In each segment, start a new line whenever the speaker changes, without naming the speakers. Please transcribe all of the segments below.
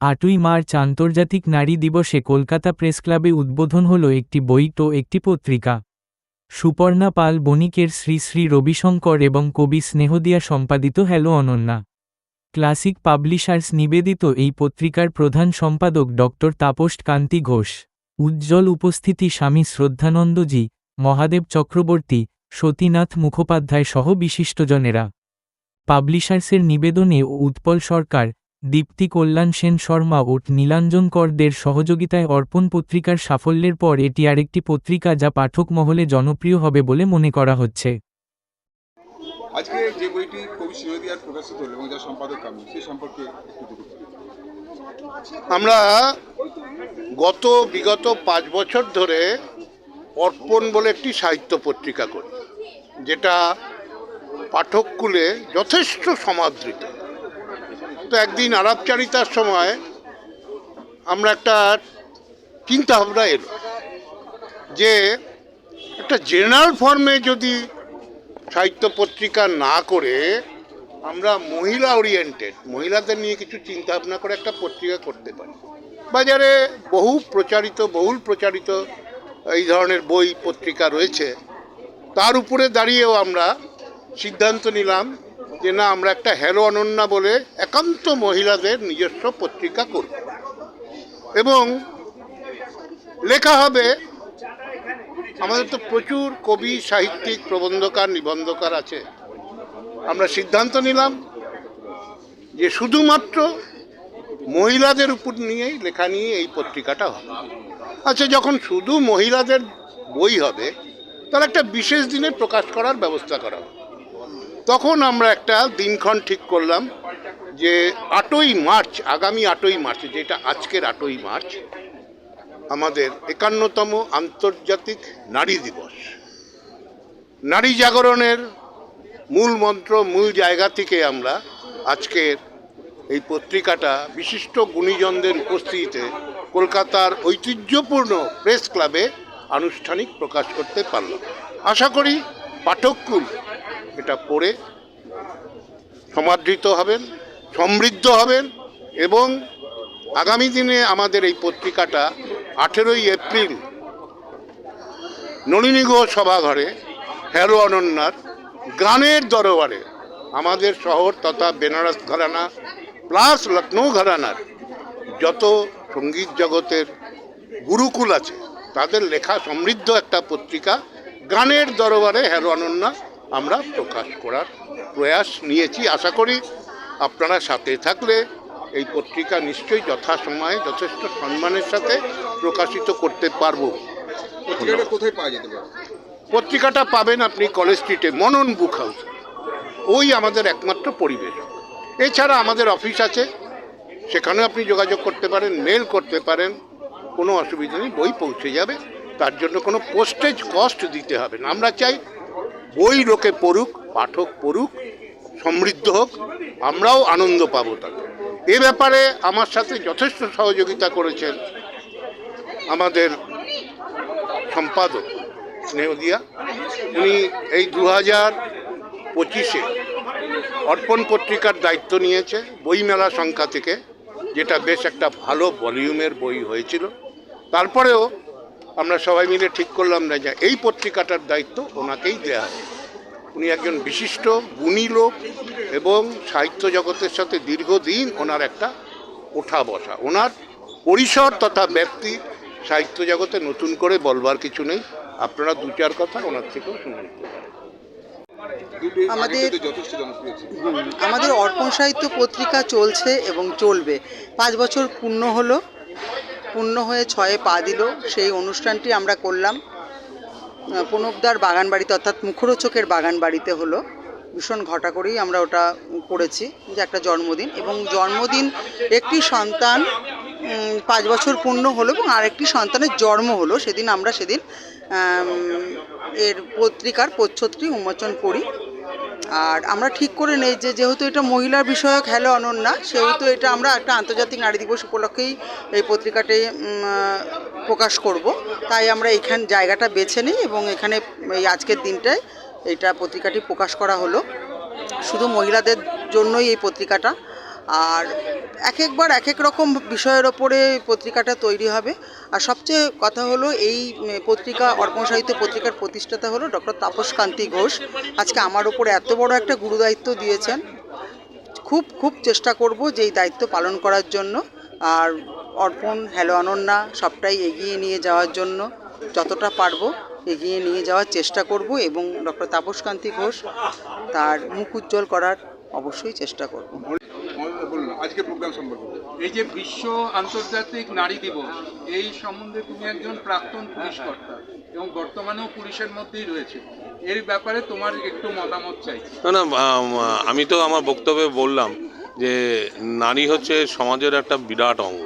আটই মার্চ আন্তর্জাতিক নারী দিবসে কলকাতা প্রেস ক্লাবে উদ্বোধন হল একটি বই ও একটি পত্রিকা। সুপর্ণা পাল বণিকের শ্রী শ্রী রবিশঙ্কর এবং কবি স্নেহদিয়া সম্পাদিত হ্যালো অনন্যা। ক্লাসিক পাবলিশার্স নিবেদিত এই পত্রিকার প্রধান সম্পাদক ড তাপস কান্তি ঘোষ। উজ্জ্বল উপস্থিতি স্বামী শ্রদ্ধানন্দজি, মহাদেব চক্রবর্তী, সতীনাথ মুখোপাধ্যায় সহ বিশিষ্টজনেরা। পাবলিশার্সের নিবেদনে উৎপল সরকার দীপ্তি কল্যাণ সেন শর্মা ও নীলাঞ্জন করদের সহযোগিতায় অর্পণ পত্রিকার সাফল্যের পর এটি আরেকটি পত্রিকা যা পাঠক মহলে জনপ্রিয় হবে বলে মনে করা হচ্ছে
আজকে যে বইটি কবি সিরোদিয়ার প্রকাশিত হলো এবং যার সম্পাদক আমি সেই সম্পর্কে।
আমরা গত বিগত পাঁচ বছর ধরে অর্পণ বলে একটি সাহিত্য পত্রিকা করি যেটা পাঠককুলে যথেষ্ট সমাদৃত তো একদিন আলাপচারিতার সময় আমরা একটা চিন্তা ভাবনা এলো যে একটা জেনারেল ফর্মে যদি সাহিত্য পত্রিকা না করে আমরা মহিলা ওরিয়েন্টেড মহিলাদের নিয়ে কিছু চিন্তা ভাবনা করে একটা পত্রিকা করতে পারি। বাজারে বহু প্রচারিত, বহুল প্রচারিত এই ধরনের বই পত্রিকা রয়েছে। তার উপরে দাঁড়িয়েও আমরা সিদ্ধান্ত নিলাম যে না, আমরা একটা হ্যালো অনন্যা বলে একান্ত মহিলাদের নিজস্ব পত্রিকা করব। এবং লেখা হবে, আমাদের তো প্রচুর কবি, সাহিত্যিক, প্রবন্ধকার, নিবন্ধকার আছে। আমরা সিদ্ধান্ত নিলাম যে শুধুমাত্র মহিলাদের উপর নিয়েই, লেখা নিয়ে এই পত্রিকাটা হবে। আচ্ছা যখন শুধু মহিলাদের বই হবে, তাহলে একটা বিশেষ দিনে প্রকাশ করার ব্যবস্থা করা হবে। তখন আমরা একটা দিনক্ষণ ঠিক করলাম যে আটই মার্চ, আগামী আটই মার্চ, যেটা আজকের আটই মার্চ, আমাদের একান্নতম আন্তর্জাতিক নারী দিবস। নারী জাগরণের মূল মন্ত্র, মূল জায়গা থেকে আমরা আজকের এই পত্রিকাটা বিশিষ্ট গুণীজনদের উপস্থিতিতে কলকাতার ঐতিহ্যপূর্ণ প্রেস ক্লাবে আনুষ্ঠানিক প্রকাশ করতে পারলাম। আশা করি পাঠককুল এটা পড়ে সমাদৃত হবেন, সমৃদ্ধ হবেন এবং আগামী দিনে আমাদের এই পত্রিকাটা আঠেরোই এপ্রিল নলিনী ঘোষ সভাঘরে হ্যারো অনন্যার গানের দরবারে আমাদের শহর তথা বেনারস ঘরানা প্লাস লখনৌ ঘরানার যত সংগীত জগতের গুরুকুল আছে, তাদের লেখা সমৃদ্ধ একটা পত্রিকা গানের দরবারে হ্যারো অনন্যা আমরা প্রকাশ করার প্রয়াস নিয়েছি। আশা করি আপনারা সাথে থাকলে এই পত্রিকা নিশ্চয়ই যথাসময়ে যথেষ্ট সম্মানের সাথে প্রকাশিত করতে পারব।
পত্রিকাটা কোথায় পাওয়া যেতে পারে?
পত্রিকাটা পাবেন আপনি কলেজ স্ট্রিটে মনন বুক হাউস। ওই আমাদের একমাত্র পরিবেশ। এছাড়া আমাদের অফিস আছে। সেখানে আপনি যোগাযোগ করতে পারেন মেল করতে পারেন। কোনো অসুবিধা নেই বই পৌঁছে যাবে। তার জন্য কোনো পোস্টেজ কস্ট দিতে হবে না। আমরা চাই বই লোকে পড়ুক, পাঠক পড়ুক, সমৃদ্ধ হোক, আমরাও আনন্দ পাবো তাতে। এ ব্যাপারে আমার সাথে যথেষ্ট সহযোগিতা করেছেন আমাদের সম্পাদক স্নেহদিয়া। উনি এই দু হাজার পঁচিশে অর্পণ পত্রিকার দায়িত্ব নিয়েছে, বইমেলা সংখ্যা থেকে, যেটা বেশ একটা ভালো ভলিউমের বই হয়েছিল। তারপরেও আমরা সবাই মিলে ঠিক করলাম না যে। এই পত্রিকাটার দায়িত্ব ওনাকেই হবে। উনি একজন বিশিষ্ট, গুণী লোক এবং সাহিত্য জগতের সাথে দীর্ঘদিন ওনার একটা ওঠা বসা। ওনার পরিসর তথা ব্যক্তি সাহিত্য জগতে নতুন করে বলবার কিছু নেই। আপনারা দু চার কথা ওনার থেকেও শুনে নিতে পারেন।
আমাদের- আমাদের অর্পণ সাহিত্য পত্রিকা চলছে এবং চলবে। পাঁচ বছর পূর্ণ হলো। পূর্ণ হয়ে ছয়ে পা দিল, সেই অনুষ্ঠানটি আমরা করলাম। প্রণবদার বাগান বাড়িতে অর্থাৎ মুখরোচকের বাগান বাড়িতে হলো। ভীষণ ঘটা করেই আমরা ওটা করেছি, যে একটা জন্মদিন। এবং জন্মদিন একটি সন্তান পাঁচ বছর পূর্ণ হলো এবং আরেকটি সন্তানের জন্ম হলো। সেদিন আমরা সেদিন এর পত্রিকার প্রচ্ছদটি উন্মোচন করি। আর আমরা ঠিক করে নেই যে যেহেতু এটা মহিলার বিষয়ক হ্যালো অনন্যা সেহেতু এটা আমরা একটা আন্তর্জাতিক নারী দিবস উপলক্ষেই এই পত্রিকাটি প্রকাশ করব। তাই আমরা এখান জায়গাটা বেছে নিই এবং এখানে এই আজকের দিনটায় এটা পত্রিকাটি প্রকাশ করা হলো। শুধু মহিলাদের জন্যই এই পত্রিকাটা আর এক একবার এক এক রকম বিষয়ের ওপরে পত্রিকাটা তৈরি হবে। আর সবচেয়ে কথা হলো, এই পত্রিকা, অর্পণ সাহিত্য পত্রিকার প্রতিষ্ঠাতা হলো ডক্টর তাপস কান্তি ঘোষ। আজকে আমার ওপরে এত বড় একটা গুরুদায়িত্ব দিয়েছেন। খুব খুব চেষ্টা করব যে এই দায়িত্ব পালন করার জন্য। আর অর্পণ, হ্যালো অনন্যা, সবটাই এগিয়ে নিয়ে যাওয়ার জন্য যতটা পারব এগিয়ে নিয়ে যাওয়ার চেষ্টা করব এবং ডক্টর তাপসকান্তি ঘোষ তার মুখ উজ্জ্বল করার অবশ্যই চেষ্টা করব।
বলুন আজকে প্রোগ্রাম সম্পর্কে।
এই যে বিশ্ব আন্তর্জাতিক নারী দিবস এই সম্বন্ধে তুমি একজন প্রাক্তন পুলিশ কর্তা এবং বর্তমানেও পুলিশের মধ্যেই রয়েছে। এর ব্যাপারে তোমার একটু মতামত চাই।
না না আমি তো আমার বক্তব্যে বললাম যে নারী হচ্ছে সমাজের একটা বিরাট অঙ্গ।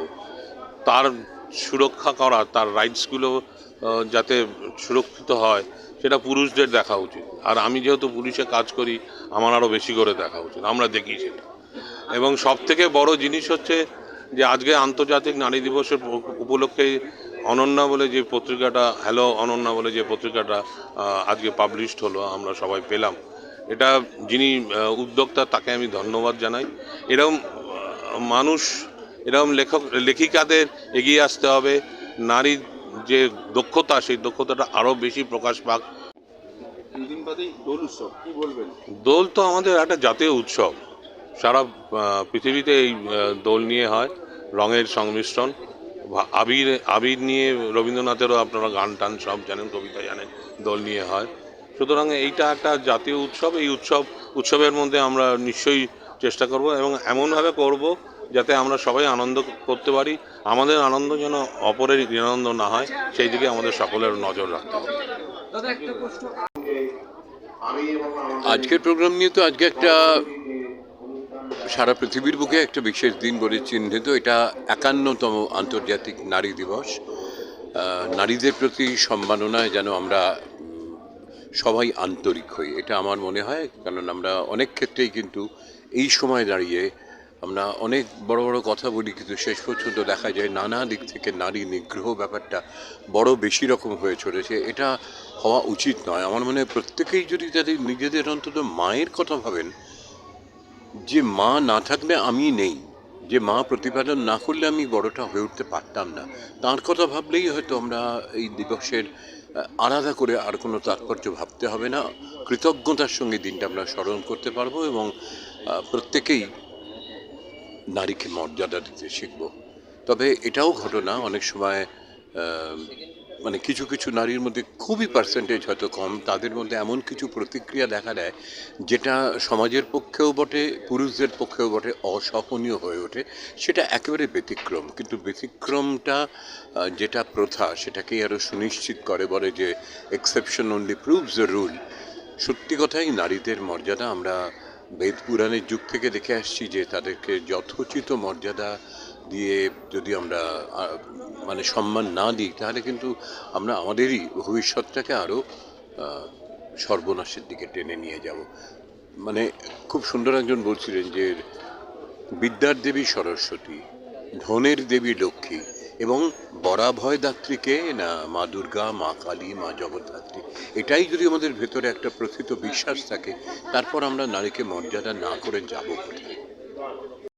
তার সুরক্ষা করা তার রাইটসগুলো যাতে সুরক্ষিত হয় সেটা পুরুষদের দেখা উচিত। আর আমি যেহেতু পুলিশে কাজ করি আমার আরও বেশি করে দেখা উচিত। আমরা দেখি সেটা। এবং সব থেকে বড় জিনিস হচ্ছে যে আজকে আন্তর্জাতিক নারী দিবসের উপলক্ষে অনন্যা বলে যে পত্রিকাটা হ্যালো অনন্যা বলে যে পত্রিকাটা আজকে পাবলিশড হলো আমরা সবাই পেলাম। এটা যিনি উদ্যোক্তা তাকে আমি ধন্যবাদ জানাই। এরকম মানুষ এরকম লেখক লেখিকাদের এগিয়ে আসতে হবে। নারীর যে দক্ষতা সেই দক্ষতাটা আরও বেশি প্রকাশ পাক।
দোল উৎসব কি বলবেন?
দোল তো আমাদের একটা জাতীয় উৎসব। সারা পৃথিবীতে এই দোল নিয়ে হয় রঙের সংমিশ্রণ। আবির আবির নিয়ে রবীন্দ্রনাথেরও আপনারা গান টান সব জানেন কবিতা জানেন দোল নিয়ে হয়। সুতরাং এইটা একটা জাতীয় উৎসব এই উৎসব উৎসবের মধ্যে আমরা নিশ্চয়ই চেষ্টা করব এবং এমনভাবে করব যাতে আমরা সবাই আনন্দ করতে পারি। আমাদের আনন্দ যেন অপরের আনন্দ না হয় সেই দিকে আমাদের সকলের নজর রাখতে হবে।
আজকের প্রোগ্রাম নিয়ে তো আজকে একটা সারা পৃথিবীর বুকে একটা বিশেষ দিন বলে চিহ্নিত। এটা একান্নতম আন্তর্জাতিক নারী দিবস। নারীদের প্রতি সম্মাননায় যেন আমরা সবাই আন্তরিক হই, এটা আমার মনে হয়। কারণ আমরা অনেক ক্ষেত্রেই কিন্তু এই সময় দাঁড়িয়ে আমরা অনেক বড় বড় কথা বলি, কিন্তু শেষ পর্যন্ত দেখা যায় নানা দিক থেকে নারী নিগ্রহ ব্যাপারটা বড় বেশি রকম হয়ে চলেছে। এটা হওয়া উচিত নয়। আমার মনে হয় প্রত্যেকেই যদি তাদের নিজেদের অন্তত মায়ের কথা ভাবেন যে মা না থাকলে আমি নেই, যে মা প্রতিপালন না করলে আমি বড়টা হয়ে উঠতে পারতাম না। তার কথা ভাবলেই হয়তো আমরা এই দিবসের আলাদা করে আর কোনো তাৎপর্য ভাবতে হবে না। কৃতজ্ঞতার সঙ্গে দিনটা আমরা স্মরণ করতে পারব এবং প্রত্যেকেই নারীকে মর্যাদা দিতে শিখব। তবে এটাও ঘটনা অনেক সময় মানে কিছু কিছু নারীর মধ্যে খুবই পার্সেন্টেজ হয়তো কম। তাদের মধ্যে এমন কিছু প্রতিক্রিয়া দেখা দেয়, যেটা সমাজের পক্ষেও বটে, পুরুষদের পক্ষেও বটে, অসহনীয় হয়ে ওঠে, সেটা একেবারে ব্যতিক্রম। কিন্তু ব্যতিক্রমটা যেটা প্রথা, সেটাকেই আরও সুনিশ্চিত করে, বলে যে exception only proves the rule সত্যি কথাই, নারীদের মর্যাদা, আমরা বেদ পুরাণের যুগ থেকে দেখে আসছি যে তাদেরকে যথোচিত মর্যাদা দিয়ে যদি আমরা মানে সম্মান না দিই, তাহলে কিন্তু আমরা আমাদেরই ভবিষ্যৎটাকে আরও সর্বনাশের দিকে টেনে নিয়ে যাব। মানে খুব সুন্দর একজন বলছিলেন যে, বিদ্যার দেবী সরস্বতী, ধনের দেবী লক্ষ্মী এবং বরাভয় দাত্রীকে না মা দুর্গা, মা কালী, মা জগদ্ধাত্রী। এটাই যদি আমাদের ভেতরে একটা প্রথিত বিশ্বাস থাকে, তারপর আমরা নারীকে মর্যাদা না করে যাব কোথায়?